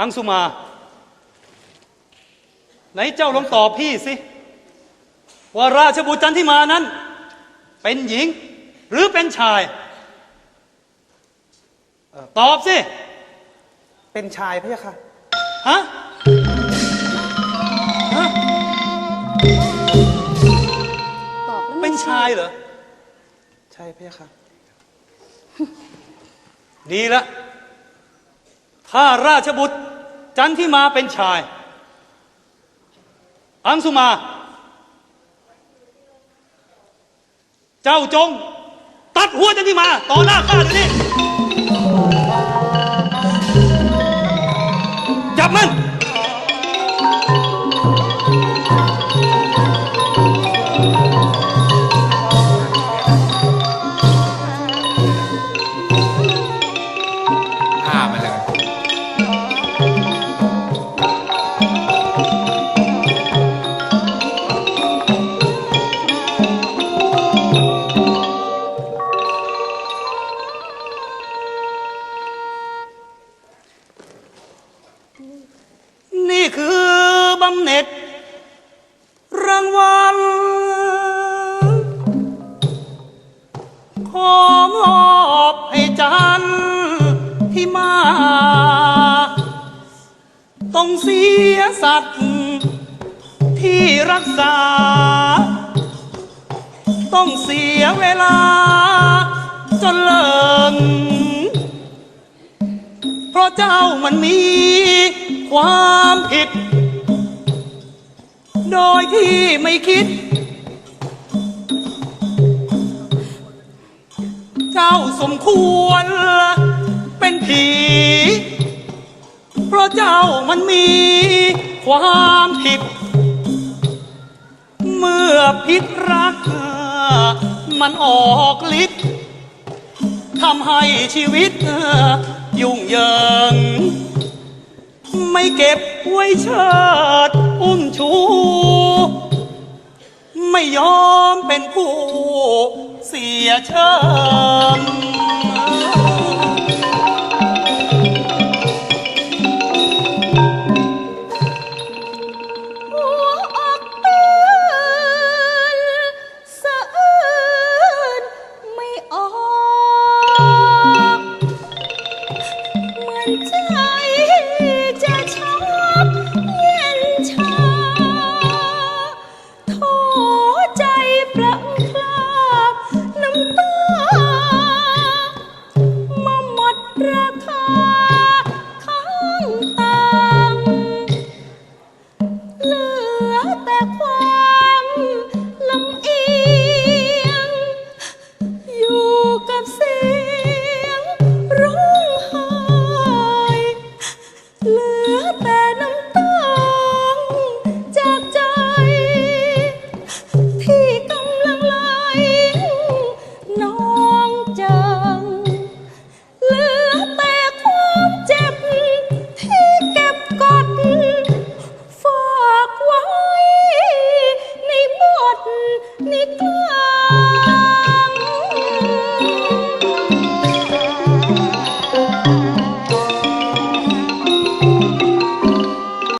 อังสุมา ไหนเจ้าลองตอบพี่สิ ว่าราชบุตรจันทิมานั้น เป็นหญิงหรือเป็นชายเอ่อตอบสิ เป็นชายพระยะค่ะ ฮะฮะตอบแล้วเป็นชายเหรอ ใช่พระยะค่ะ ดีละ ถ้าราชบุตรจันทิมาเป็นชาย อังสุมา เจ้าจง ตัดหัวจันทิมาต่อหน้าข้าเดี๋ยวนี้จับมันำเหน็จ รางวัล ขอมอบให้จันที่มา ต้องเสียสัตว์ที่รักษา ต้องเสียเวลา จนเลิงเพราะเจ้ามันมีความผิด โดยที่ไม่คิด เจ้าสมควรเป็นผี เพราะเจ้ามันมีความผิด เมื่อพิษรัก มันออกฤทธิ์ทำให้ชีวิตยุ่งเหยิง เก็บไว้เชิดอุ้มชู ไม่ยอมเป็นผู้เสียเชิงหัวอกตื่นสะอื้นไม่ออก เหมือนจะ